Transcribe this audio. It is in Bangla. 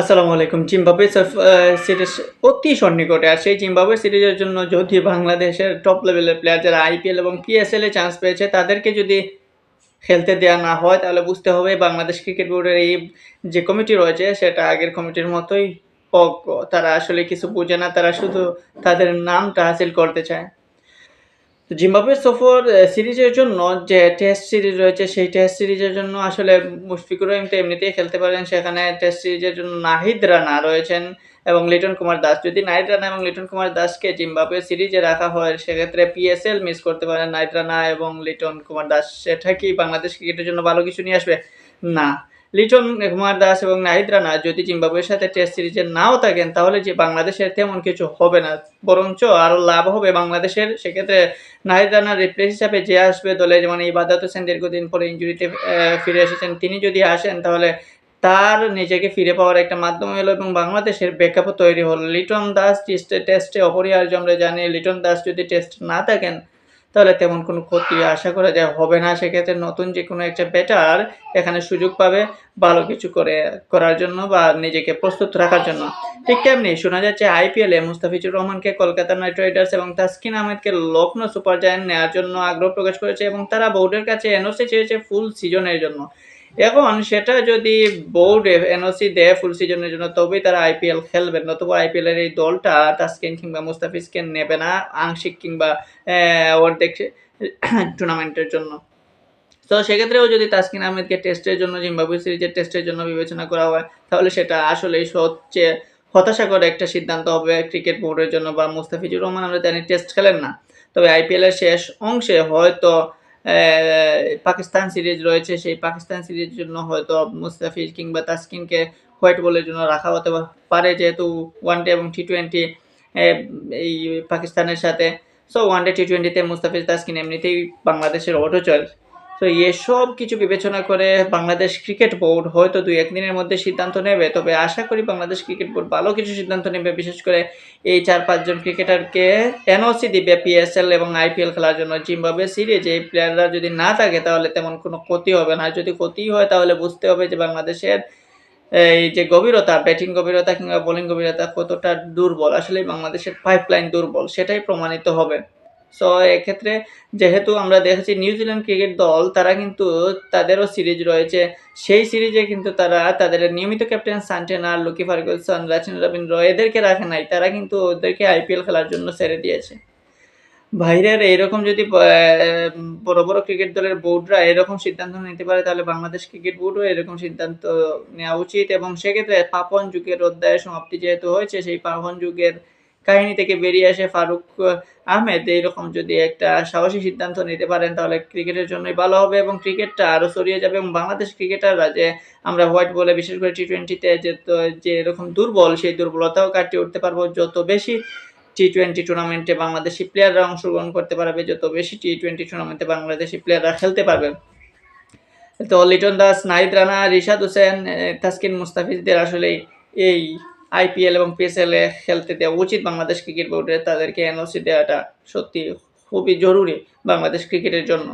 আসসালামু আলাইকুম। জিম্বাবুয়ে সফ- সিরিজ অতি সন্নিকটে আর সেই জিম্বাবুয়ে সিরিজের জন্য যদি বাংলাদেশের টপ লেভেলের প্লেয়ার যারা আইপিএল এবং পিএসএল এ চান্স পেয়েছে, তাদেরকে যদি খেলতে দেওয়া না হয়, তাহলে বুঝতে হবে বাংলাদেশ ক্রিকেট বোর্ডের এই যে কমিটি রয়েছে, সেটা আগের কমিটির মতোই অজ্ঞ। তারা আসলে কিছু বোঝে না, তারা শুধু তাদের নামটা হাসিল করতে চায়। তো জিম্বাবুয়ে সফর সিরিজের জন্য, যে টেস্ট সিরিজ রয়েছে, সেই টেস্ট সিরিজের জন্য আসলে মুশফিকুর রহিম তো এমনিতেই খেলতে পারেন। সেখানে টেস্ট সিরিজের জন্য নাহিদ রানা রয়েছেন এবং লিটন কুমার দাস। যদি নাহিদ রানা এবং লিটন কুমার দাসকে জিম্বাবুয়ে সিরিজে রাখা হয়, সেক্ষেত্রে পিএসএল মিস করতে পারেন নাহিদ রানা এবং লিটন কুমার দাস। সেটা কি বাংলাদেশ ক্রিকেটের জন্য ভালো কিছু নিয়ে আসবে? না। লিটন কুমার দাস এবং নাহিদ রানা যদি জিম্বাবুয়ের সাথে টেস্ট সিরিজে নাও থাকেন, তাহলে যে বাংলাদেশের তেমন কিছু হবে না। বরঞ্চ আরও লাভ হবে বাংলাদেশের। সেক্ষেত্রে নাহিদ রানার রিপ্লেস হিসাবে যে আসবে দলে যেমন ইবাদত হোসেন দীর্ঘদিন পরে ইঞ্জুরিতে ফিরে এসেছেন, তিনি যদি আসেন, তাহলে তার নিজেকে ফিরে পাওয়ার একটা মাধ্যম হলো এবং বাংলাদেশের ব্যাকআপও তৈরি হলো। লিটন দাস টেস্টে অপরিহার্য আমরা জানি, লিটন দাস যদি টেস্ট না থাকেন তাহলে তেমন কোনো ক্ষতি আশা করা যায়, হবে না। সেক্ষেত্রে নতুন যে কোনো একটা ব্যাটার এখানে সুযোগ পাবে ভালো কিছু করে, করার জন্য বা নিজেকে প্রস্তুত রাখার জন্য। ঠিক তেমনি শোনা যাচ্ছে আইপিএলে মুস্তাফিজুর রহমানকে কলকাতা নাইট রাইডার্স এবং তাসকিন আহমেদকে লখনৌ সুপার জায়ান্ট নেওয়ার জন্য আগ্রহ প্রকাশ করেছে এবং তারা বোর্ডের কাছে এনওসি চেয়েছে ফুল সিজনের জন্য। এখন সেটা যদি বোর্ড এনওসি দেয় ফুল সিজনের জন্য, তবেই তারা আইপিএল খেলবেন নতুবা আইপিএল এর এই দলটা তাসকিন কিংবা মুস্তাফিজকে নেবে না, আংশিক কিংবা অর্ধেক টুর্নামেন্টের জন্য। তো সেক্ষেত্রেও যদি তাসকিন আহমেদকে টেস্টের জন্য জিম্বাবুয়ে সিরিজের টেস্টের জন্য বিবেচনা করা হয়, তাহলে সেটা আসলেই সবচেয়ে হতাশাকর একটা সিদ্ধান্ত হবে ক্রিকেট বোর্ডের জন্য বা মুস্তাফিজুর রহমান আমরা জানি টেস্ট খেলেন না। তবে আইপিএল এর শেষ অংশে হয়তো পাকিস্তান সিরিজ রয়েছে, সেই পাকিস্তান সিরিজের জন্য হয়তো মুস্তাফিজ কিংবা তাস্কিনকে হোয়াইট বলের জন্য রাখা হতে পারে, যেহেতু ওয়ানডে এবং টি টোয়েন্টি এই পাকিস্তানের সাথে। সো ওয়ানডে টি টোয়েন্টিতে মুস্তাফিজ, তাসকিন এমনিতেই বাংলাদেশের অটোচল। তো এসব কিছু বিবেচনা করে বাংলাদেশ ক্রিকেট বোর্ড হয়তো দুই একদিনের মধ্যে সিদ্ধান্ত নেবে। তবে আশা করি বাংলাদেশ ক্রিকেট বোর্ড ভালো কিছু সিদ্ধান্ত নেবে, বিশেষ করে এই চার পাঁচজন ক্রিকেটারকে এনওসি দিবে পিএসএল এবং আইপিএল খেলার জন্য। জিম্বাবুয়ে সিরিজ এই প্লেয়াররা যদি না থাকে তাহলে তেমন কোনো ক্ষতি হবে না। যদি ক্ষতি হয় তাহলে বুঝতে হবে যে বাংলাদেশের এই যে গভীরতা ব্যাটিং গভীরতা কিংবা বোলিং গভীরতা কতটা দুর্বল। আসলে বাংলাদেশের পাইপলাইন দুর্বল, সেটাই প্রমাণিত হবে। সো এক্ষেত্রে যেহেতু আমরা দেখেছি নিউজিল্যান্ড ক্রিকেট দল, তারা কিন্তু তাদেরও সিরিজ রয়েছে। সেই সিরিজে কিন্তু তারা তাদের নিয়মিত captain Santner Lockie Ferguson Rachin Ravindra এদেরকে রাখে নাই। তারা কিন্তু ওদেরকে আইপিএল খেলার জন্য ছেড়ে দিয়েছে। বাইরের এইরকম যদি বড় বড় ক্রিকেট দলের বোর্ডরা এরকম সিদ্ধান্ত নিতে পারে, তাহলে বাংলাদেশ ক্রিকেট বোর্ডও এরকম সিদ্ধান্ত নেওয়া উচিত। এবং সেক্ষেত্রে পাপন যুগের অধ্যায়ের সমাপ্তি যেহেতু হয়েছে, সেই পাপন যুগের কাহিনী থেকে বেরিয়ে আসে ফারুক আহমেদ। এইরকম যদি একটা সাহসী সিদ্ধান্ত নিতে পারেন, তাহলে ক্রিকেটের জন্যই ভালো হবে এবং ক্রিকেটটা আরও ছড়িয়ে যাবে এবং বাংলাদেশ ক্রিকেটাররা যে আমরা হোয়াইট বলে, বিশেষ করে টি টোয়েন্টিতে যে যে এরকম দুর্বল, সেই দুর্বলতাও কাটিয়ে উঠতে পারব। যত বেশি টি টোয়েন্টি টুর্নামেন্টে বাংলাদেশি প্লেয়াররা অংশগ্রহণ করতে পারবে, যত বেশি টি টোয়েন্টি টুর্নামেন্টে বাংলাদেশি প্লেয়াররা খেলতে পারবে। তো লিটন দাস, নাহিদ রানা, রিশাদ হোসেন তাসকিন মুস্তাফিজদের আসলে এই আইপিএল এবং পিএসএল খেলতে দেওয়া উচিত। বাংলাদেশ ক্রিকেট বোর্ডের তাদেরকে এনওসি দেওয়াটা সত্যি খুবই জরুরি বাংলাদেশ ক্রিকেটের জন্য।